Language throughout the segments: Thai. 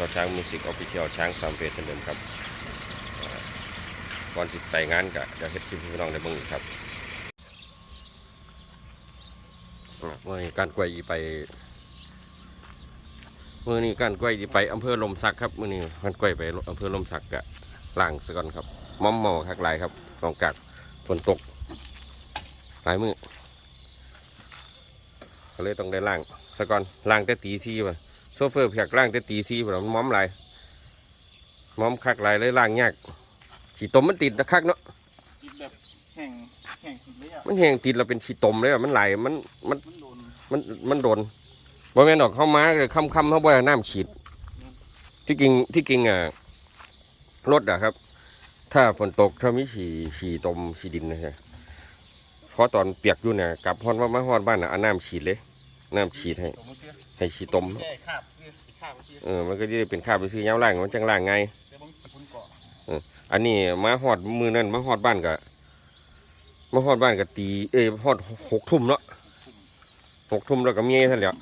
ก็ช้างมิวสิกออฟฟิเชียลช้างสามเพจเช่นเดิมครับก่อนสิไปงานก็เดี๋ยวเฮ็ดคลิปพี่น้องได้เบิ่งอีกครับเมื่อนี้การกล้วยอีไปเมื่อนี้การกล้วยอีไปอำเภอลมสักครับเมื่อนี้การกล้วยไปอำเภอลมสักกะล่างซะก่อนครับมอมมาคักหลายครับนองกักฝนตกหลายมือก็เลยต้องได้ล่างซะก่อนล่างแต่ตีซี่ป่ะ ซเฟอร์เพียกล่างแต่ตีซีผมนม้อมหลายม้อมคักหลายเลยล่างยากฉีตมมันติดนะคักเนาะกินแบบแห้งแห้งสุดเลยอะมันแหงติดเราเป็นฉีตมเลยอะมันไหลมันมันมันโดนมันมันโดนบ่แม่นดอกเข้ามาเลยค่ำๆเขาบ่ให้น้ำฉีด ที่จริงที่จริงอะรถอะครับ ถ้าฝนตกถ้ามีฉี่ฉี่ตมฉี่ดินนะฮะเพราะตอนเปียกอยู่เนี่ยกลับฮอดว่ามาฮอดบ้านอะเอาน้ำฉีดเลย น้ำฉีดให้ตัวมันเตี้ยให้ฉีดตมแก้คาบเตี้ยคาบเตี้ยเออมันก็จะได้เป็นข้าวไปซื้อยามล่างมันจังล่างไงเดี๋ยวมึงจะพุ่นเกาะอันนี้มาฮอดมือนั่นมาฮอดบ้านกะมาฮอดบ้านกะตี เอ้ยฮอดหกทุ่มเนาะหกทุ่มแล้วก็เมียท่านแหล้ว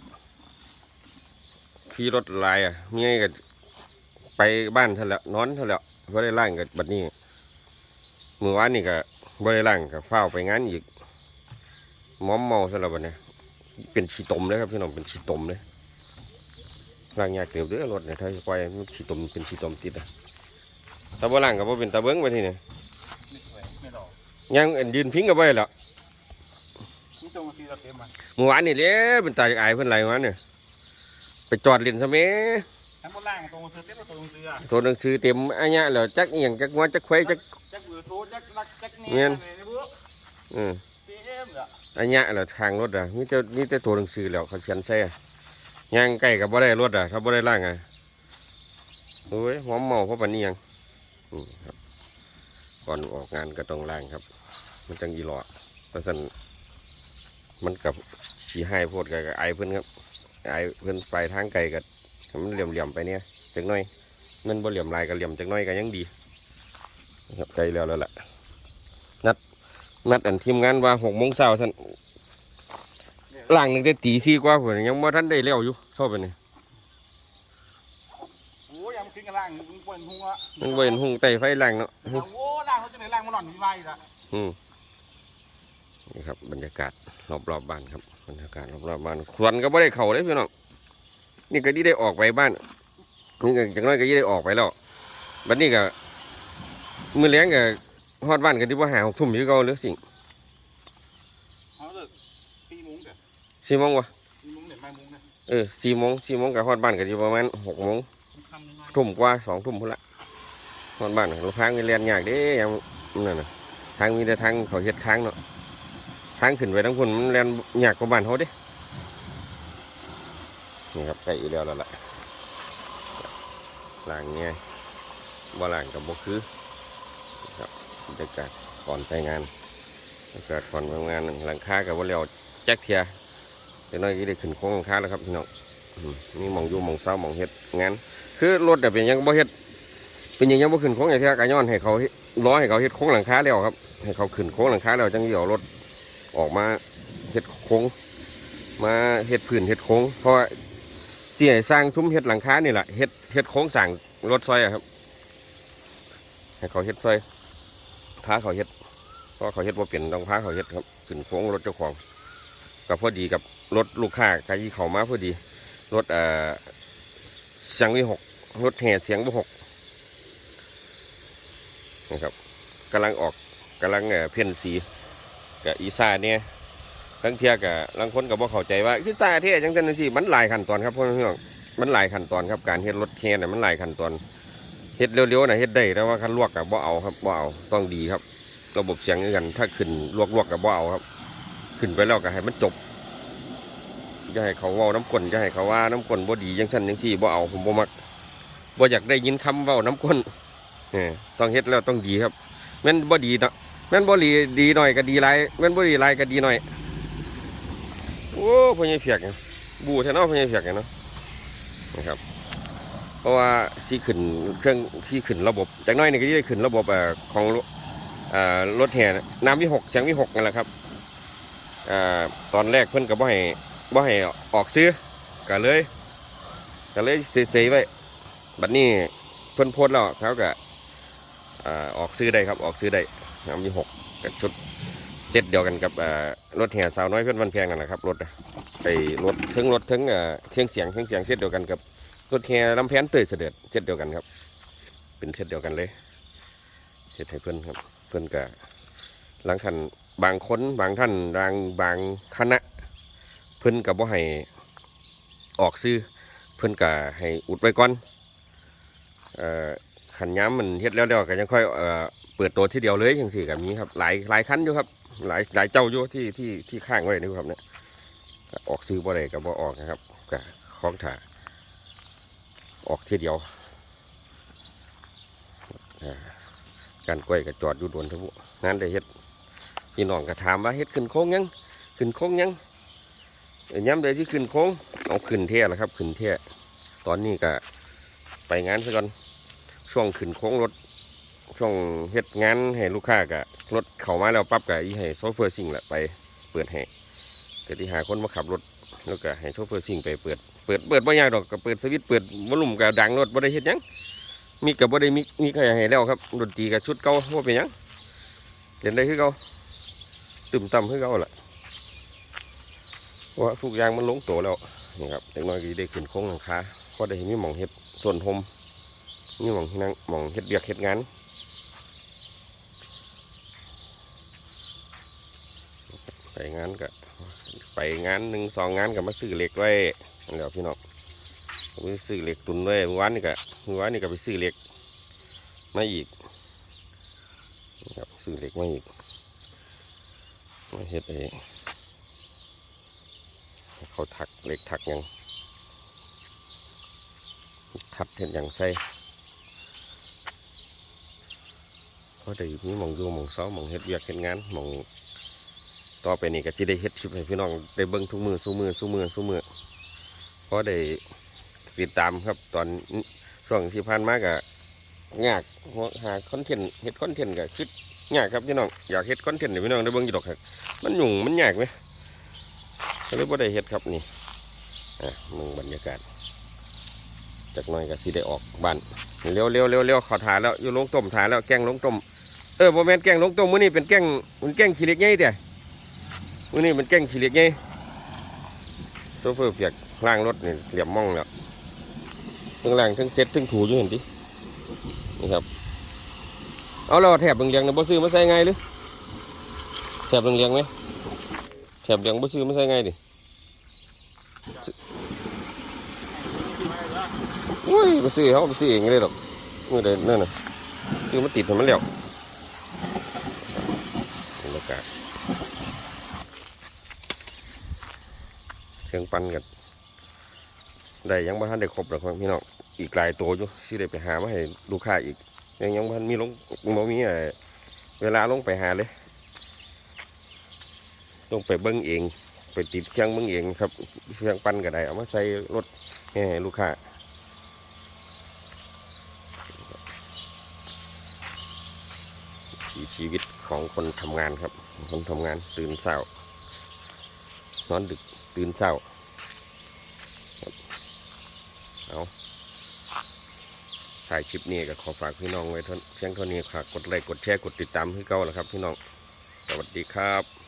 ขี่รถหลายอะเมียก็ไปบ้านท่านแหล้วนอนท่านแหล้วบ่ได้ล่างกับบัดนี้มือวานนี่ก็บ่ได้ล่างกับเฝ้าวไปงานอีกม้อมเมาซะแล้วบัดนี้ เป็นชีตมเลยครับพี่น้องเป็นชีตมเลยล่างยากเติบเด้อรถเนี่ยถ้าปล่อยมันชีตมเป็นชีตมติดอะตาบ่ล่างกับบ่เป็นตาเบิ้งไปทีนี่ไม่สวยไม่หล่อยังอันยืนพิงกับไว้แล้วนี่ตรงซีเราเต็มมันเมื่อวานนี่แหละเป็นตาอายเพิ่นไหลมาเนี่ยไปจอดเล่นซะแหม่ทั้งบนล่างตรงซื้อเต็มตัวตรงซื้ออะตัวหนังสือเต็มอันเนี้ยแล้วจักอีหยังจักงวจักไข่จักจักเบือโทษจักรักจักเงี้เงี้ยยในบุ๊กเออเต็มอะ อันเนี้ยแล้วทางรถอะมีแต่มีแต่ตัวหนังสือแล้วเขาเขียนใส่ย่างใกล้กับบ่ได้รถอะถ้าบ่ได้ล่างอะโอ้ยหอมเมาเพราะปานนี้ยังอืครับก่อนออกงานก็ต้องล่างครับ มันจังอีหลอเพราะฉะนั้นมันกับสีให้โพดกับไอเพิ่นครับไอเพิ่นไปทางไกลกับมันเหลี่ยมๆไปเนี่ยจักหน่อยมันบ่เหลี่ยมลายกับเหลี่ยมจักหน่อยก็ยังดีครับไกลแล้วแล้วล่ะ นัดอันทีมงานว่าหกโมงเช้าท่านล่างหนึ่งได้ตีสี่กว่าผมยังบ่ทันได้เลี้ยวอยู่ชอบไปนี่โอ้ยยังขึ้นกันล่างมึงปนหัวมันบ่เห็นหุ่งไต่ไฟแรงเนาะโอ้ล่างเขาจะไหนล่างมาหล่อนมีไว้ละอืมนี่ครับบรรยากาศรอบๆบบ้านครับบรรยากาศรอบๆบบ้านควันก็ไม่ได้เข่าเลยพี่น้องนี่ก็ที่ได้ออกไปบ้านนี่ก็จังน้อยก็ยี่ได้ออกไปแล้วบัดนี้ก็มือเลี้ยงก็ ฮอดบ้านก็ที่ว่าหาหกทุ่มอยู่เก่าหรือสิ่งเขาเลิกสี่โมงเดี๋ยวสี่โมงวะสี่โมงเดี๋ยวไม่โมงเนี่ยเออสี่โมงสี่โมงก็ฮอดบ้านก็ที่ประมาณหกโมงคำนึงไงทุ่มกว่าสองทุ่มพุ่นละฮอดบ้านรถทางมีเรียนยากเด้ยังนั่นน่ะทางมีแต่ทางเขาเฮ็ดค้างเนาะทางขึ้นไปทั้งพุ่นมันเรียนยากกว่าบ้านเขาเด้นี่ครับใกล้อีกแล้วแล้วล่ะหลังเงี้ยบ่หลังกับบ่คือครับ บรรยากาศก่อนไปงานบรรยากาศก่อนไปงานหลังคากับว่าแล้วแจ็คเทียเดี๋ยวน้อยก็ได้ขึ้นโค้งหลังคาแล้วครับพี่น้องนี่มองยู่มองเศร้ามองเฮ็ดงานคือรถแต่เป็นยังบ่เฮ็ดเป็นยังยังบ่ขึ้นโค้งอย่างที่กาย้อนให้เขาเฮ็ดร้อยให้เขาเฮ็ดโค้งหลังคาแล้วครับ ให้เขาขึ้นโค้งหลังคาแล้วจังสิเอารถออกมาเฮ็ดโค้งมาเฮ็ดพื้นเฮ็ดโค้งเพราะเสียสร้างซุ้มเฮ็ดหลังคานี่แหละเฮ็ดเฮ็ดโค้งสั่งรถซอยครับให้เขาเฮ็ดซอย พาเขาเฮ็ดเพราะเขาเฮ็ดว่าเปลี่ยนต้องพาเขาเฮ็ดครับขึ้นโค้งรถเจ้าของก็พอดีกับรถลูกค้าใครที่เขามาพอดี รถเอ่อเสียงวิหกรถแห่เสียงวิหกนะครับกำลังออกกำลังเอ่เพ่นสีกับอีซ่าเนี่ยทั้งเทียกับลังคนกับว่าเข้าใจว่าคือซาเท่จังจังสิมันหลายขั้นตอนครับพ่อพี่น้องมันหลายขั้นตอนครับการเฮ็ดรถแห่เนี่ยมันหลายขั้นตอน เฮ็ดเร็วๆนะเฮ็ดได้แต่ว่าคันลวกกับบ่เอาครับบ่เอาต้องดีครับ ระบบเสียงกัน ถ้าขึ้นลวกๆกับบ่เอาครับ ขึ้นไปแล้วก็ให้มันจบอย่าให้เขาเว้าน้ำก้นอย่าให้เขาว่าน้ำก้นบ่ดีจังซั่นจังซี่บ่เอาผมบ่มักบ่อยากได้ยินคำเว้าน้ำก้นเออต้องเฮ็ดแล้วต้องดีครับแม่นบ่ดีเนาะแม่นบ่ดีดีหน่อยก็ดีหลายแม่นบ่ดีหลายก็ดีหน่อยโอ้พ่อใหญ่เพียกเนี่ยบูแท้เนาะพ่อใหญ่เพียกเนี่ยเนาะนะครับ เพราะว่าสีขึ้นเครื่องที่ขึ้นระบบจากน้อยนี่ก็จะได้ขึ้นระบบอของรถแห่น้ำวิหกเสียงวิหกนั่นแหละครับอตอนแรกเพิ่อนก็บ่ให้บ่ให้ออกซื้อก็เลยก็เลยเสียไว้บัดนี้เพิ่อนโพสต์แล้วเขาก็ออกซื้อได้ครับออกซื้อได้นะครับมีหกกับชุดเซตเดียวกันกับรถแห่สาวน้อยเพื่อนวันแพงนั่นแหละครับรถไอ้รถทั้งรถทั้งเอ่อเครื่องเสียงเครื่องเสียงเซตเดียวกันกับ รถแห่ลำแพนเตยเสด็จเซตเดียวกันครับ เป็นเซตเดียวกันเลยเฮ็ดให้เพื่อนครับเพื่อนก็หลังคันบางคนบางท่านบางบางคณะ เพิ่นกับว่าให้ออกซื้อเพิ่นก็ให้อุดไว้ก่อนเอ่อขันย้ำมันเฮ็ดแล้วเดียวก็ยังค่อยเอ่อเปิดตัวทีเดียวเลยอย่างสี่กับนี้ครับหลายหลายคันอยู่ครับหลายหลายเจ้าอยู่ที่ที่ที่ข้างไว้นี่ครับเนี่ยออกซื้อบ่ได้กับบ่ออกนะครับก็ของถ่า ออกทียเดียวการกล้วยก็จอดอยู่โดนทั้งหมดนั้นได้เฮ็ดพี่น้องก็ถามว่าเฮ็ดขึ้นโค้งยังขึ้นโค้งยังย้ำเลยที่ขึ้นโค้งเอาขึ้นเท่แล้วครับขึ้นเท่ตอนนี้ก็ไปงานซะก่อนช่วงขึ้นโค้งรถช่วงเฮ็ดงานให้ลูกค้ากับรถเข้ามาแล้วปั๊บกับอีให้โซเฟอร์ซิ่งแหละไปเปิดให้ก็ที่หาคนมาขับรถแล้วก็ให้โชเฟอร์ซิ่งไปเปิด เปิดเปิดบ่ยากดอกก็เปิดสวิตเปิดวอลลุ่มก็ดังรถบ่ได้เฮ็ดหยังมีกับบ่ได้มีมีก็ให้แล้วครับดนตรีกับชุดเก่าบ่เป็นหยังเล่นได้คือเก่าตึมต่ำคือเก่าล่ะว่าทุกอย่างมันลงตัวแล้วนี่ครับเด็กน้อยก็ได้ขึ้นโค้งหลังคาเพราะได้มีหมองเฮ็ดส่วนโฮมมีหมองที่นั่งหมองเฮ็ดเบียกเฮ็ดงานไปงานก็ไปงานหนึ่งสองงานก็มาซื้อเหล็กไว้ นั่นแหละพี่น้องไปซื้อเหล็กตุนไว้เมื่อวานนี่ก็เมื่อวานนี่ก็ไปซื้อเหล็กมาอีกครับซื้อเหล็กมาอีกมาเฮ็ดเองเขาถักเหล็กถักยังทัดเห็นอย่างใส่เพราะได้มีหมองอยู่มองเสามองเฮ็ดเวียกเฮ็ดงานมองต่อไปนี่ก็จะได้เฮ็ดคลิปให้พี่น้องได้เบิ่งทุกมือสู้มือสู้มือสู้มือ พราได้ติดตามครับตอนช่วงที่ผ่านมาก็ยากหัวหาคอนเทนต์เฮ็ดคอนเทนต์ก็คือยากครับพี่น้องอยากเฮ็ดคอนเทนต์ให้พี่น้องได้เบิ่งอยู่ดอกครับมันหยุ่งมันยากไหมก็เลยบ่ได้เฮ็ดครับนี่อะมึงบรรยากาศจากน้อยก็สิได้ออกบ้านเร็วเร็วเร็วเร็วขอถ่ายแล้วอยู่ลงต้มถ่ายแล้วแกงลงต้มเออบ่แม่นแกงลงต้มมื้อนี้เป็นแกงเป็นแกงขี้เหล็กใหญ่เด้มื้อนี้เป็นแกงขี้เหล็กใหญ่โซเฟอร์เปียก ล้างรถนี่เหลี่ยมม่องแล้วทั้งล้างทั้งเซ็ตทั้งถูอยู่เห็นดินี่ครับ เอาแล้วแถบเรียงๆนะบ่ซื้อมาใส่ไงหรือแถบเรียงๆไหมแถบเหลืองบ่ซื้อมาใส่ไงดิอุ้ยบ่ซื้อเขาบ่ซื้อเองเลยหรอกนี่เลยนั่นน่ะซื้อมาติดให้มันแล้วบรรยากาศเครื่องปั้นกัน ได้ยังบ่ทันได้ครบหรอกครับพี่น้องอีกหลายตัวอยู่สิได้ไปหามาให้ลูกค้าอีก ยังยังบ่ทันมีลงบ่มีเอ่อเวลาลงไปหาเลยต้องไปเบิ้งเอง ไปติดเครื่องเบิ้งเองครับเครื่องปั้นก็ได้เอามาใส่รถให้ลูกค้าชีวิตของคนทำงานครับ คนทำงานตื่นเช้านอนดึกตื่นเช้า เอาถ่ายคลิปนี้ก็ขอฝากพี่น้องไว้เท่าเพียงเท่านี้ค่ะ กดไลค์กดแชร์กดติดตามให้เก่าแล้วครับ พี่น้อง สวัสดีครับ